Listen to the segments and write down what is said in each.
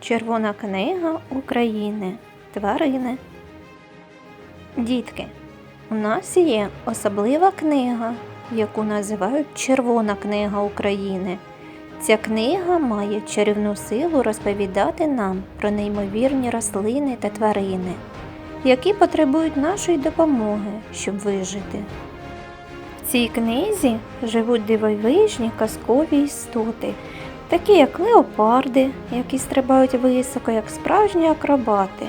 Червона книга України. Тварини. Дітки, у нас є особлива книга, яку називають Червона книга України. Ця книга має чарівну силу розповідати нам про неймовірні рослини та тварини, які потребують нашої допомоги, щоб вижити. В цій книзі живуть дивовижні казкові істоти, такі як леопарди, які стрибають високо, як справжні акробати,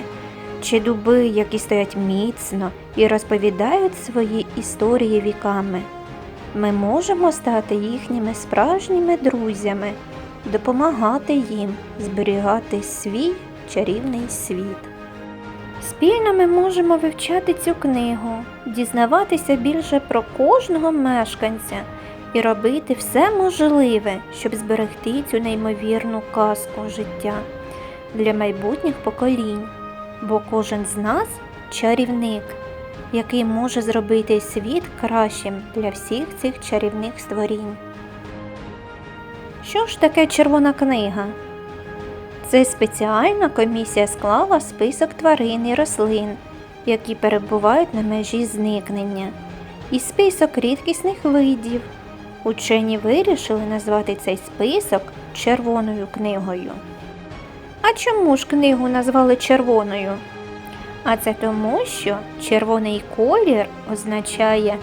чи дуби, які стоять міцно і розповідають свої історії віками. Ми можемо стати їхніми справжніми друзями, допомагати їм зберігати свій чарівний світ. Спільно ми можемо вивчати цю книгу, дізнаватися більше про кожного мешканця і робити все можливе, щоб зберегти цю неймовірну казку життя для майбутніх поколінь, бо кожен з нас чарівник, який може зробити світ кращим для всіх цих чарівних створінь. Що ж таке червона книга? Це спеціальна комісія склала список тварин і рослин, які перебувають на межі зникнення, і список рідкісних видів. Учені вирішили назвати цей список червоною книгою. А чому ж книгу назвали червоною? А це тому, що червоний колір означає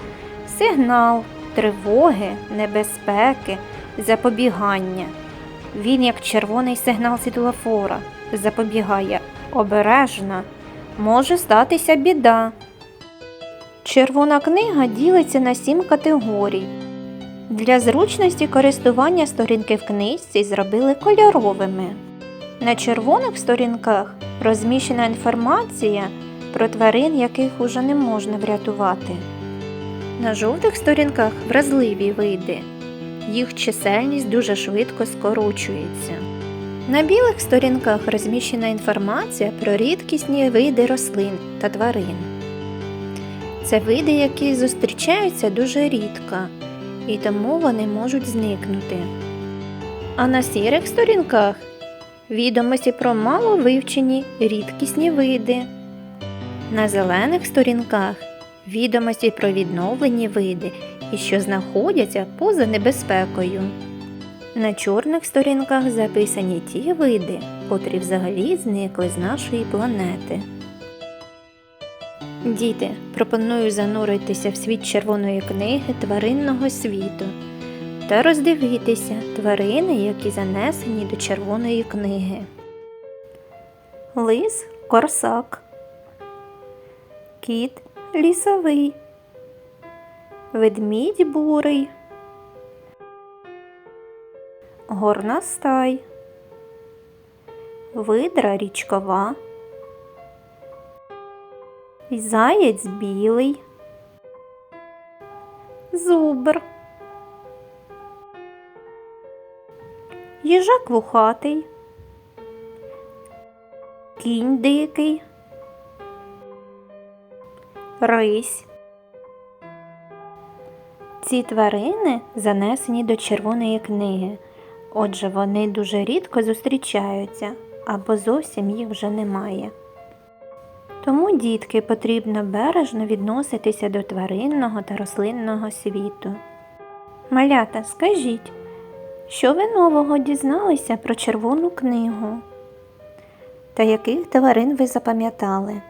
сигнал, тривоги, небезпеки, запобігання. Він, як червоний сигнал світлофора, запобігає обережно, може статися біда. Червона книга ділиться на сім категорій. Для зручності користування сторінки в книжці зробили кольоровими. На червоних сторінках розміщена інформація про тварин, яких уже не можна врятувати. На жовтих сторінках вразливі види. Їх чисельність дуже швидко скорочується. На білих сторінках розміщена інформація про рідкісні види рослин та тварин. Це види, які зустрічаються дуже рідко, і тому вони можуть зникнути. А на сірих сторінках відомості про маловивчені рідкісні види. На зелених сторінках відомості про відновлені види і що знаходяться поза небезпекою. На чорних сторінках записані ті види, котрі взагалі зникли з нашої планети. Діти, пропоную зануритися в світ червоної книги тваринного світу та роздивитися тварини, які занесені до червоної книги. Лис корсак, кіт лісовий, ведмідь бурий, горностай, видра річкова, заєць білий, зубр, їжак вухатий, кінь дикий, рись. Ці тварини занесені до червоної книги, отже, вони дуже рідко зустрічаються або зовсім їх вже немає. Тому, дітки, потрібно бережно відноситися до тваринного та рослинного світу. Малята, скажіть, що ви нового дізналися про червону книгу? Та яких тварин ви запам'ятали?